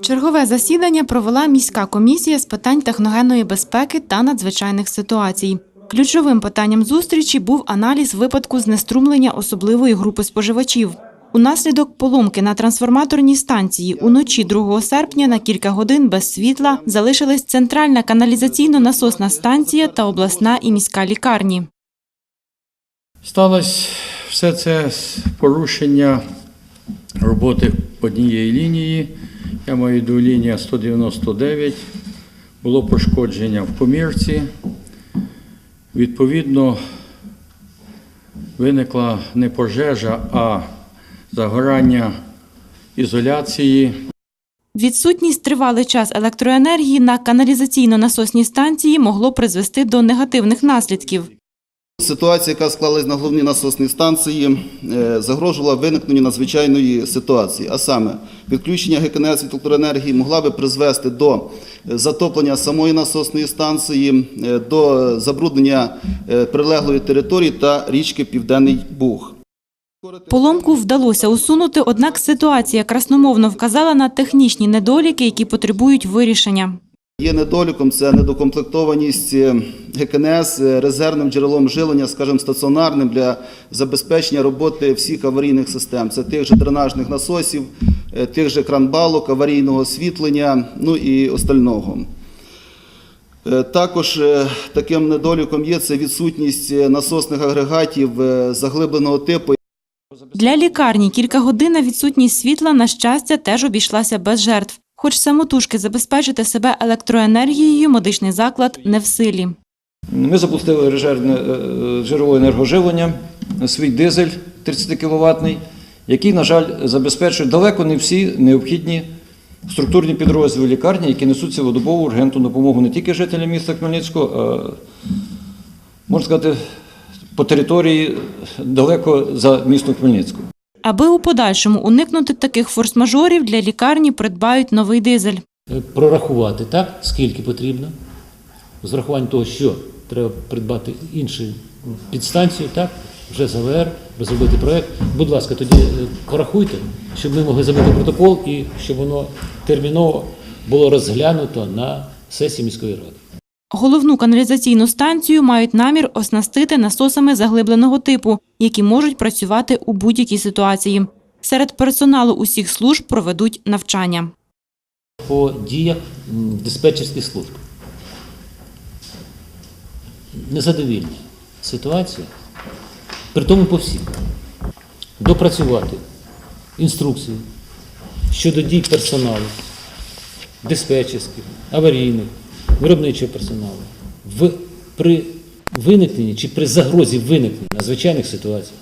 Чергове засідання провела міська комісія з питань техногенної безпеки та надзвичайних ситуацій. Ключовим питанням зустрічі був аналіз випадку знеструмлення особливої групи споживачів. Унаслідок поломки на трансформаторній станції уночі 2 серпня на кілька годин без світла залишились центральна каналізаційно-насосна станція та обласна і міська лікарні. Сталося все це порушення роботи однієї лінії. Я маю виду лінія 199. Було пошкодження в комірці. Відповідно, виникла не пожежа, а загорання ізоляції. Відсутність тривалий час електроенергії на каналізаційно-насосній станції могло призвести до негативних наслідків. Ситуація, яка склалась на головній насосній станції, е, загрожувала виникненню надзвичайної ситуації. А саме, відключення ГКНС від електроенергії могла би призвести до затоплення самої насосної станції, е, до забруднення е, прилеглої території та річки Південний Буг. Поломку вдалося усунути, однак ситуація красномовно вказала на технічні недоліки, які потребують вирішення. Є недоліком це недокомплектованість е, ГКНС е, резервним джерелом жилення, скажімо, стаціонарним для забезпечення роботи всіх аварійних систем. Це тих же дренажних насосів, е, тих же кранбалок, аварійного освітлення, ну і остального. Також таким недоліком є це відсутність насосних агрегатів заглибленого типу. Для лікарні кількагодинна відсутність світла, на щастя, теж обійшлася без жертв. Хоч самотужки забезпечити себе електроенергією, медичний заклад не в силі. Ми запустили резервне е, джерело енергоживлення, свій дизель 30 кВт, який, на жаль, забезпечує далеко не всі необхідні структурні підрозділи лікарні, які несуть цілодобову ургентну допомогу не тільки жителям міста Хмельницького, а можна сказати, по території далеко за містом Хмельницького. Аби у подальшому уникнути таких форс-мажорів, для лікарні придбають новий дизель. Е, прорахувати так, скільки потрібно, з врахуванням того, що треба придбати іншу підстанцію, так, вже з АВР, розробити проєкт. Будь ласка, тоді е, порахуйте, щоб ми могли забити протокол і щоб воно терміново було розглянуто на сесії міської ради. Головну каналізаційну станцію мають намір оснастити насосами заглибленого типу, які можуть працювати у будь-якій ситуації. Серед персоналу усіх служб проведуть навчання. По діях диспетчерських служб. Незадовільна ситуація, при тому по всім. Допрацювати інструкції щодо дій персоналу, диспетчерських, аварійних, виробничого персоналу в, при виникненні чи при загрозі виникнення надзвичайних ситуацій